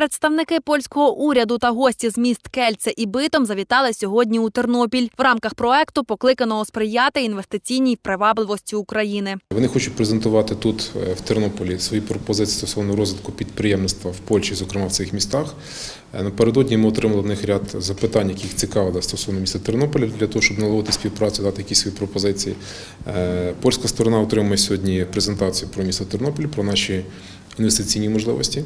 Представники польського уряду та гості з міст Кельце і Битом завітали сьогодні у Тернопіль в рамках проекту, покликаного сприяти інвестиційній привабливості України. Вони хочуть презентувати тут е, в Тернополі свої пропозиції стосовно розвитку підприємництва в Польщі, зокрема в цих містах. Е, Напередодні ми отримали в них ряд запитань, які їх цікавили стосовно міста Тернополя, для того, щоб налагодити співпрацю, дати якісь свої пропозиції. Е, Польська сторона отримує сьогодні презентацію про місто Тернопіль, про наші інвестиційні можливості.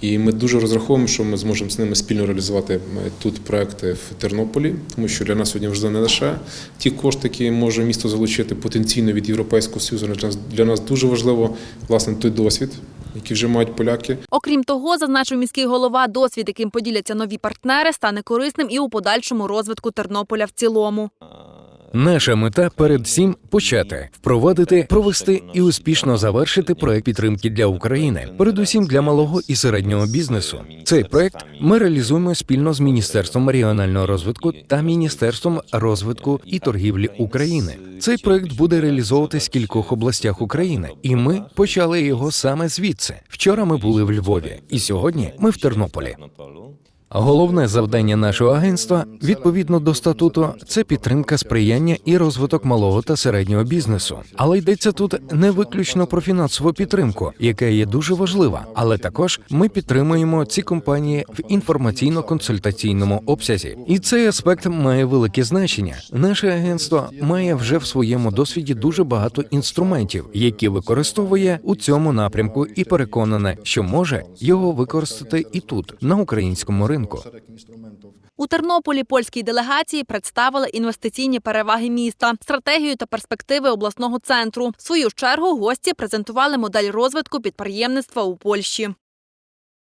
І ми дуже розраховуємо, що ми зможемо з ними спільно реалізувати тут проекти в Тернополі, тому що для нас сьогодні важливо не лише ті кошти, які може місто залучити потенційно від Європейського Союзу. Для нас- дуже важливо власне той досвід, який вже мають поляки. Окрім того, зазначив міський голова, досвід, яким поділяться нові партнери, стане корисним і у подальшому розвитку Тернополя в цілому. Наша мета передусім почати впровадити, провести і успішно завершити проект підтримки для України, передусім для малого і середнього бізнесу. Цей проект ми реалізуємо спільно з Міністерством регіонального розвитку та Міністерством розвитку і торгівлі України. Цей проект буде реалізовуватись в кількох областях України, і ми почали його саме звідси. Вчора ми були в Львові, і сьогодні ми в Тернополі. Головне завдання нашого агентства відповідно до статуту це підтримка сприяння і розвиток малого та середнього бізнесу. Але йдеться тут не виключно про фінансову підтримку, яка є дуже важлива, але також ми підтримуємо ці компанії в інформаційно-консультаційному обсязі. І цей аспект має велике значення. Наше агентство має вже в своєму досвіді дуже багато інструментів, які використовує у цьому напрямку, і переконане, що може його використати і тут, на українському ринку. У Тернополі польській делегації представили інвестиційні переваги міста, стратегію та перспективи обласного центру. В свою чергу гості презентували модель розвитку підприємництва у Польщі.